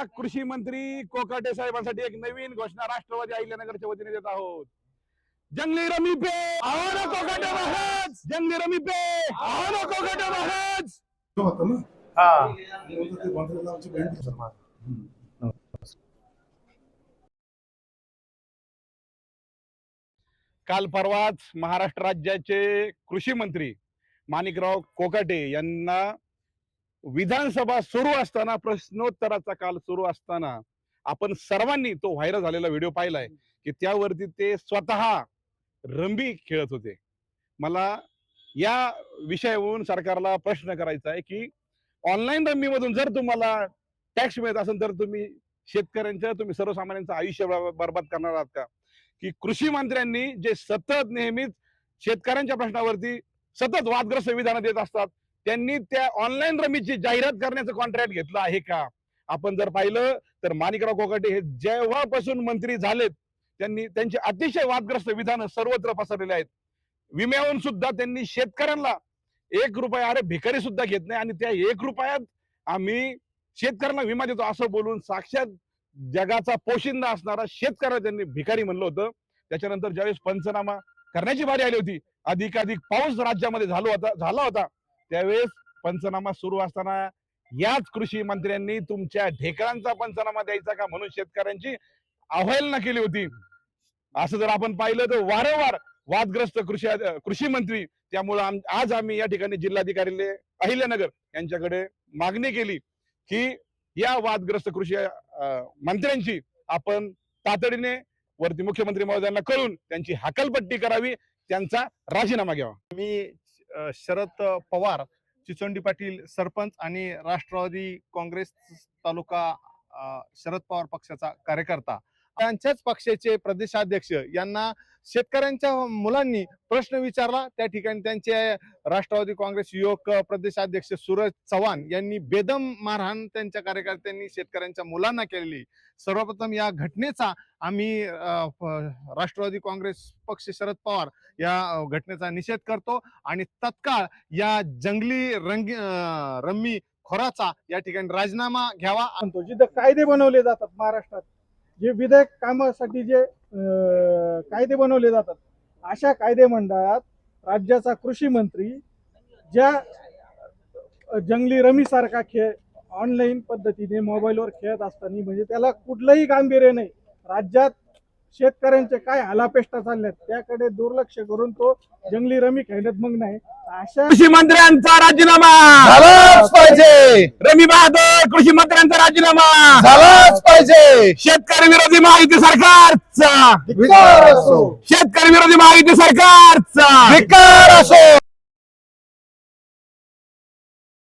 आता कृषी मंत्री कोकाटे साहेबांसाठी एक नवीन घोषणा राष्ट्रवादी अहिल्यानगरच्या वतीने देत आहोत. जंगली रमी पे आओ ना कोकाटे महाराज! जंगली रमी पे कोकाटे महाराज! होतं ना? हा. आणि होतं ते मंत्र्याला आमची बहीण मुसलमान. काल परवाच महाराष्ट्र राज्याचे कृषी मंत्री माणिकराव कोकाटे यांना विधानसभा सुरू असताना प्रश्नोत्तराचा काल सुरू असताना आपण सर्वांनी तो व्हायरल झालेला व्हिडिओ पाहिलाय की त्यावरती ते स्वतः रंबी खेळत होते. मला या विषयावरून सरकारला प्रश्न करायचा आहे की ऑनलाईन रम्मी मधून जर तुम्हाला टॅक्स मिळत असेल तर तुम्ही शेतकऱ्यांच्या तुम्ही सर्वसामान्यांचं आयुष्य बर्बाद बरबाद करणार आहात का? की कृषी मंत्र्यांनी जे सतत नेहमीच शेतकऱ्यांच्या प्रश्नावरती सतत वादग्रस्त विधानं देत असतात त्यांनी त्या ऑनलाईन रमीची जाहिरात करण्याचं कॉन्ट्रॅक्ट घेतलं आहे का? आपण जर पाहिलं तर माणिकराव कोकाटे हे जेव्हापासून मंत्री झालेत त्यांनी त्यांचे अतिशय वादग्रस्त विधानं सर्वत्र पसरलेले आहेत. विम्याहून सुद्धा त्यांनी शेतकऱ्यांना एक रुपया अरे भिकारी सुद्धा घेत नाही आणि त्या एक रुपयात आम्ही शेतकऱ्यांना विमा देतो असं बोलून साक्षात जगाचा पोशिंदा असणारा शेतकऱ्याला त्यांनी भिकारी म्हणलं होतं. त्याच्यानंतर ज्यावेळेस पंचनामा करण्याची बारी आली होती अधिकाधिक पाऊस राज्यामध्ये झालो होता झाला होता. त्यावेळेस पंचनामा सुरू असताना याच कृषी मंत्र्यांनी तुमच्या ढेकळांचा पंचनामा द्यायचा का म्हणून शेतकऱ्यांची अवहेलना केली होती. असं जर आपण पाहिलं तर वारंवार वादग्रस्त कृषी कृषी मंत्री त्यामुळे आज आम्ही या ठिकाणी जिल्हाधिकारी अहिल्यानगर यांच्याकडे मागणी केली की या वादग्रस्त कृषी मंत्र्यांची आपण तातडीने वरती मुख्यमंत्री महोदयांना कळून त्यांची हकलपट्टी करावी त्यांचा राजीनामा घ्यावा. मी शरद पवार चिचोंडी पाटील सरपंच आणि राष्ट्रवादी काँग्रेस तालुका शरद पवार पक्षाचा कार्यकर्ता. त्यांच्याच पक्षाचे प्रदेशाध्यक्ष यांना शेतकऱ्यांच्या मुलांनी प्रश्न विचारला. त्या ठिकाणी त्यांचे राष्ट्रवादी काँग्रेस युवक प्रदेशाध्यक्ष सूरज चव्हाण यांनी बेदम मारहाण त्यांच्या कार्यकर्त्यांनी शेतकऱ्यांच्या मुलांना केलेली. सर्वप्रथम या घटनेचा आम्ही राष्ट्रवादी काँग्रेस पक्ष शरद पवार या घटनेचा निषेध करतो आणि तत्काळ या जंगली रंगी अं, रम्मी खोराचा या ठिकाणी राजीनामा घ्यावा. म्हणतो जिथं कायदे बनवले जातात महाराष्ट्रात जे विधेयक कामासाठी जे कायदे बनवले जातात अशा कायदे मंडळात राज्याचा कृषी मंत्री ज्या जंगली रमीसारखा खेळ ऑनलाईन पद्धतीने मोबाईलवर खेळत असताना म्हणजे त्याला कुठलंही गांभीर्य नाही. राज्यात शेतकऱ्यांचे काय हालापेष्टा चालल्यात त्याकडे दुर्लक्ष करून तो जंगली रमी खेळण्यात मग नाही अशा कृषी मंत्र्यांचा राजीनामा! झालाच पाहिजे! रमी बहादूर कृषी मंत्र्यांचा राजीनामा! झालाच पाहिजे! शेतकरी विरोधी महायुती सरकारचा! धिक्कार असो! शेतकरी विरोधी महायुती सरकारचा! धिक्कार असो!